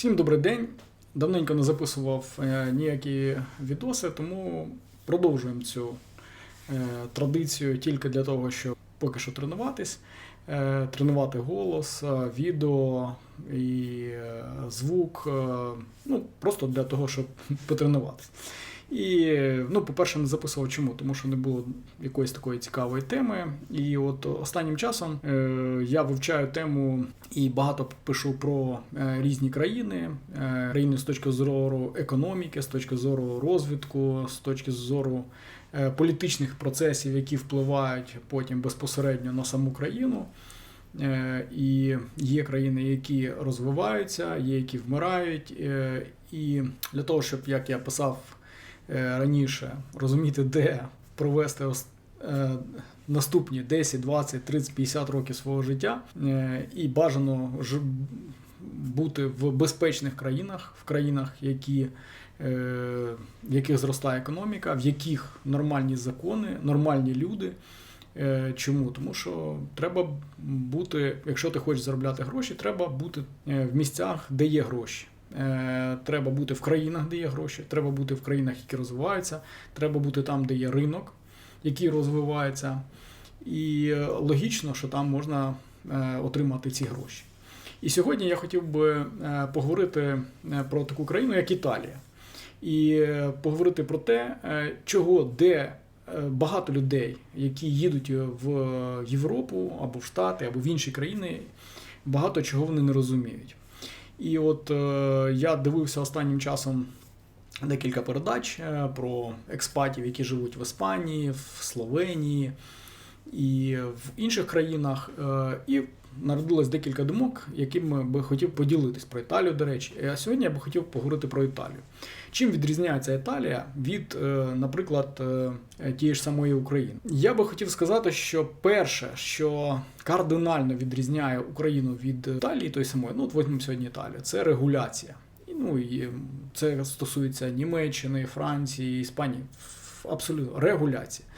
Всім добрий день. Давненько не записував е, ніякі відоси, тому продовжуємо цю е, традицію тільки для того, щоб поки що тренуватись, е, тренувати голос, відео і звук. Ну, просто для того, щоб потренуватись. І, ну, по-перше, не записував чому, тому що не було якоїсь такої цікавої теми. І от останнім часом е, я вивчаю тему і багато пишу про е, різні країни, е, країни з точки зору економіки, з точки зору розвитку, з точки зору е, політичних процесів, які впливають потім безпосередньо на саму країну. Е, І є країни, які розвиваються, є які вмирають. Е, І для того, щоб як я писав раніше, розуміти, де провести ос- е, наступні 10, 20, 30, 50 років свого життя, е, і бажано ж бути в безпечних країнах, в країнах, які, е, в яких зростає економіка, в яких нормальні закони, нормальні люди. Е, Чому? Тому що треба бути, якщо ти хочеш заробляти гроші, треба бути е, в місцях, де є гроші. Е, Треба бути в країнах, де є гроші, треба бути в країнах, які розвиваються, треба бути там, де є ринок, який розвивається. І е, логічно, що там можна е, отримати ці гроші. І сьогодні я хотів би поговорити про таку країну, як Італія, і поговорити про те, чого де багато людей, які їдуть в Європу або в Штати, або в інші країни, багато чого вони не розуміють. І от е, я дивився останнім часом декілька передач е, про експатів, які живуть в Іспанії, в Словенії і в інших країнах. е, І народилось декілька думок, якими би хотів поділитись про Італію, до речі. А сьогодні я би хотів поговорити про Італію. Чим відрізняється Італія від, е, наприклад, е, тієї ж самої України? Я би хотів сказати, що перше, що кардинально відрізняє Україну від Італії, той самої, ну от візьмемо сьогодні Італію, це регуляція. І, Ну і це стосується Німеччини, Франції, Іспанії. Абсолютно регуляція.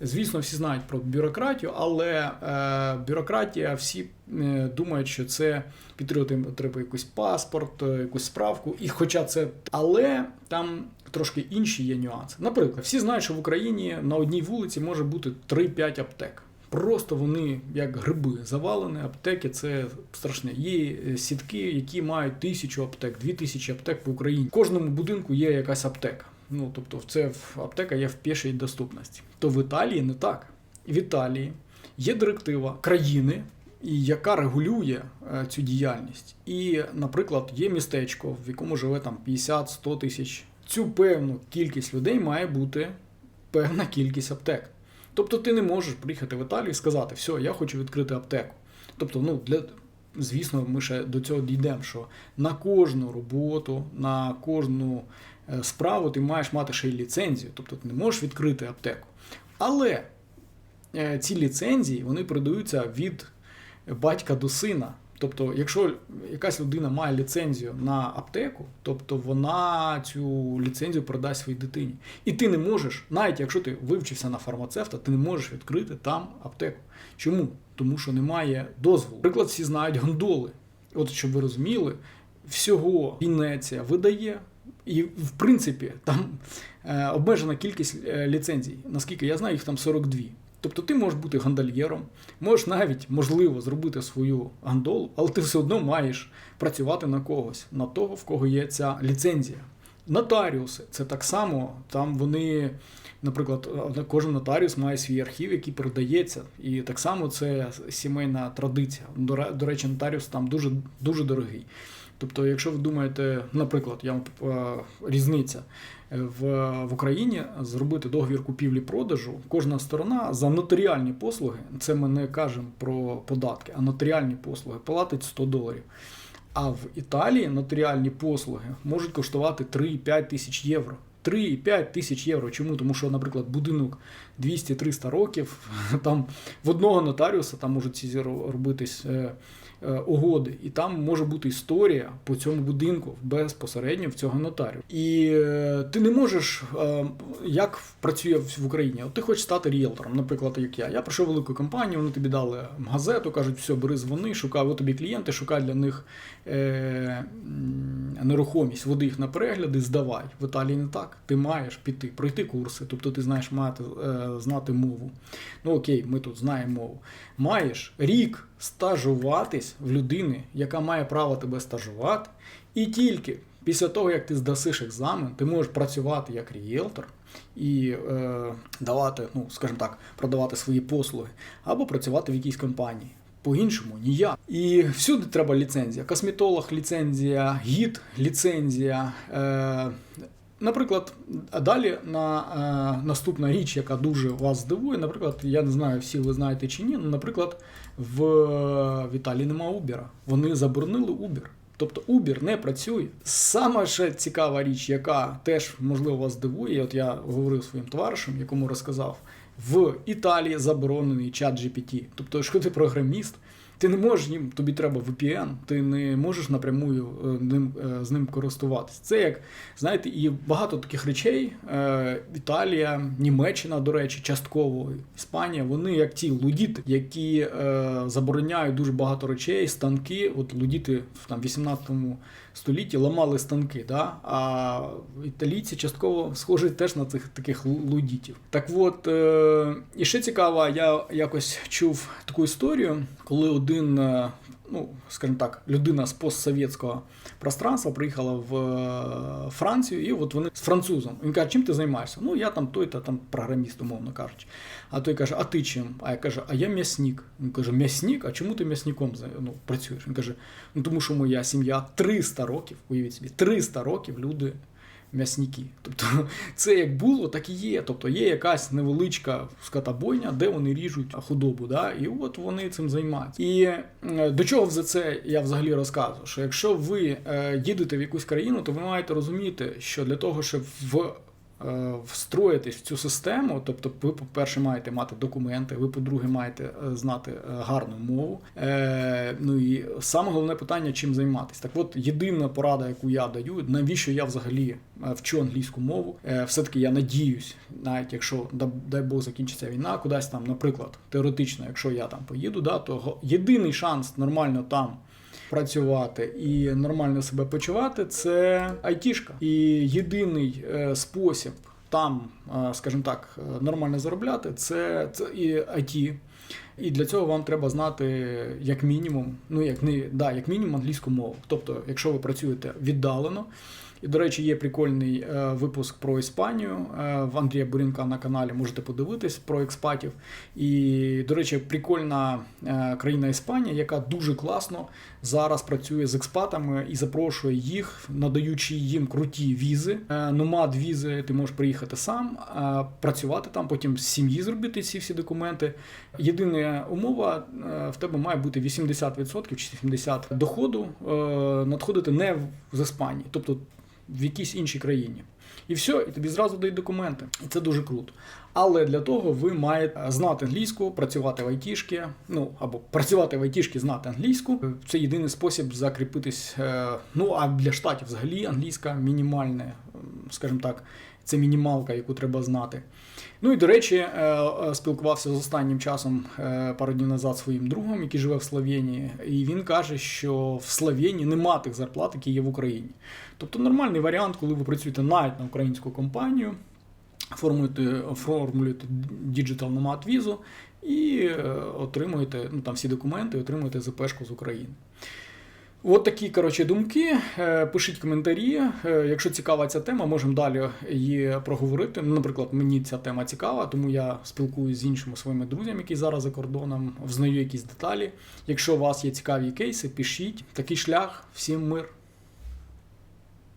Звісно, всі знають про бюрократію, але е, бюрократія всі е, думають, що це підтримати треба якийсь паспорт, е, якусь справку. І хоча це, але там трошки інші є нюанси. Наприклад, всі знають, що в Україні на одній вулиці може бути 3-5 аптек. Просто вони як гриби завалені. Аптеки це страшне. Є е, сітки, які мають тисячу аптек, дві тисячі аптек в Україні. В кожному будинку є якась аптека. Ну тобто, це аптека є в пішій доступності. То в Італії не так. В Італії є директива країни, яка регулює е, цю діяльність. І, наприклад, є містечко, в якому живе там 50-100 тисяч. Цю певну кількість людей має бути певна кількість аптек. Тобто ти не можеш приїхати в Італію і сказати, все, я хочу відкрити аптеку. Тобто, ну, для, звісно, ми ще до цього дійдемо, що на кожну роботу, на кожну справу ти маєш мати ще й ліцензію. Тобто ти не можеш відкрити аптеку. Але е, ці ліцензії вони передаються від батька до сина. Тобто, якщо якась людина має ліцензію на аптеку, тобто вона цю ліцензію передасть своїй дитині. І ти не можеш, навіть якщо ти вивчився на фармацевта, ти не можеш відкрити там аптеку. Чому? Тому що немає дозволу. Наприклад, всі знають гондоли. От щоб ви розуміли, всього Венеція видає. І, в принципі, там е, обмежена кількість е, ліцензій. Наскільки я знаю, їх там 42. Тобто ти можеш бути гондольєром, можеш навіть, можливо, зробити свою гондолу, але ти все одно маєш працювати на когось, на того, в кого є ця ліцензія. Нотаріуси це так само, там вони, наприклад, е, кожен нотаріус має свій архів, який передається. І так само це сімейна традиція. До речі, нотаріус там дуже, дуже дорогий. Тобто, якщо ви думаєте, наприклад, я е, різниця е, в, в Україні зробити договір купівлі-продажу, кожна сторона за нотаріальні послуги, це ми не кажемо про податки, а нотаріальні послуги платить 100 доларів. А в Італії нотаріальні послуги можуть коштувати 3-5 тисяч євро. 3-5 тисяч євро. Чому? Тому що, наприклад, будинок 200-300 років, там в одного нотаріуса там можуть ці ро- робитись е, е, угоди, і там може бути історія по цьому будинку безпосередньо в цього нотаріуса. І е, ти не можеш, як працює в Україні. От ти хочеш стати ріелтором, наприклад, як я. Я прийшов в велику компанію, вони тобі дали газету, кажуть, все, бери дзвони, шукай, от тобі клієнти, шукай для них е, нерухомість, води їх на перегляди, здавай. В Італії не так. Ти маєш піти, пройти курси, тобто ти знаєш мати, е, знати мову. Ну окей, ми тут знаємо мову. Маєш рік стажуватись в людини, яка має право тебе стажувати, і тільки після того, як ти здасиш екзамен, ти можеш працювати як рієлтор і е, давати, ну скажімо так, продавати свої послуги, або працювати в якійсь компанії. По-іншому ніяк. І всюди треба ліцензія. Косметолог, ліцензія, гід, ліцензія. Е, Наприклад, далі на е, наступна річ, яка дуже вас здивує, наприклад, я не знаю, всі ви знаєте чи ні. Наприклад, в, в Італії нема Uber. Вони заборонили Uber. Тобто Uber не працює. Сама ще цікава річ, яка теж можливо вас здивує. От я говорив своїм товаришем, якому розказав, в Італії заборонений чат GPT. Тобто, якщо ти програміст, ти не можеш їм, тобі треба VPN, ти не можеш напрямую е, ним, е, з ним користуватися. Це як, знаєте, і багато таких речей. Е, Італія, Німеччина, до речі, частково Іспанія, вони як ті лудіти, які забороняють дуже багато речей, станки. От лудіти в там 18 столітті ламали станки, да? а італійці частково схожі теж на цих таких лудітів. Так от, і ще цікаво, я якось чув таку історію, коли один, е, ну, скажімо так, людина з постсовєтського пространства приїхала в е, Францію, і от вони з французом. Він каже, чим ти займаєшся? Ну, я там той-то там програміст, умовно кажучи. А той каже, а ти чим? А я кажу, а я м'ясник. Він каже, м'ясник? А чому ти м'ясником ну, працюєш? Він каже, ну тому що моя сім'я 300 років, уявіть собі, 300 років люди м'ясники. Тобто це як було, так і є. Тобто є якась невеличка скотобойня, де вони ріжуть худобу. Да? І от вони цим займаються. І е, до чого за це я взагалі розказую? Що якщо ви е, їдете в якусь країну, то ви маєте розуміти, що для того, щоб в встроїтись в цю систему, тобто, ви, по-перше, маєте мати документи, ви, по-друге, маєте е, знати е, гарну мову. Е, Ну і саме головне питання, чим займатися. Так от, єдина порада, яку я даю, навіщо я взагалі вчу англійську мову. Е, Все-таки я надіюсь, навіть якщо дай Бог закінчиться війна, кудись там, наприклад, теоретично, якщо я там поїду, да, то єдиний шанс нормально там працювати і нормально себе почувати, це айтішка. І єдиний е, спосіб там, е, скажімо так, нормально заробляти, це, це і IT. І для цього вам треба знати як мінімум, ну як не да, як мінімум англійську мову. Тобто, якщо ви працюєте віддалено. І, до речі, є прикольний е, випуск про Іспанію е, в Андрія Бурінка на каналі. Можете подивитись про експатів. І, до речі, прикольна е, країна Іспанія, яка дуже класно зараз працює з експатами і запрошує їх, надаючи їм круті візи. Номад візи, ти можеш приїхати сам, працювати там, потім з сім'ї зробити ці всі документи. Єдина умова в тебе має бути 80% чи 70% доходу надходити не з Іспанії. Тобто в якійсь іншій країні. І все, і тобі зразу дають документи. І це дуже круто. Але для того ви маєте знати англійську, працювати в айтішки, ну або працювати в айтішки, знати англійську. Це єдиний спосіб закріпитись. Е, ну а для штатів взагалі англійська мінімальна, скажімо так, це мінімалка, яку треба знати. Ну і до речі, е, е, спілкувався з останнім часом пару днів назад своїм другом, який живе в Словенії, і він каже, що в Словенії нема тих зарплат, які є в Україні. Тобто нормальний варіант, коли ви працюєте навіть на українську компанію, оформлюєте, оформлюєте Digital Nomad візу і е, отримуєте ну, там всі документи, отримуєте ЗПшку з України. От такі коротше, думки. Е, пишіть коментарі. Е, якщо цікава ця тема, можемо далі її проговорити. Наприклад, мені ця тема цікава, тому я спілкуюся з іншими своїми друзями, які зараз за кордоном, взнаю якісь деталі. Якщо у вас є цікаві кейси, пишіть такий шлях. Всім мир.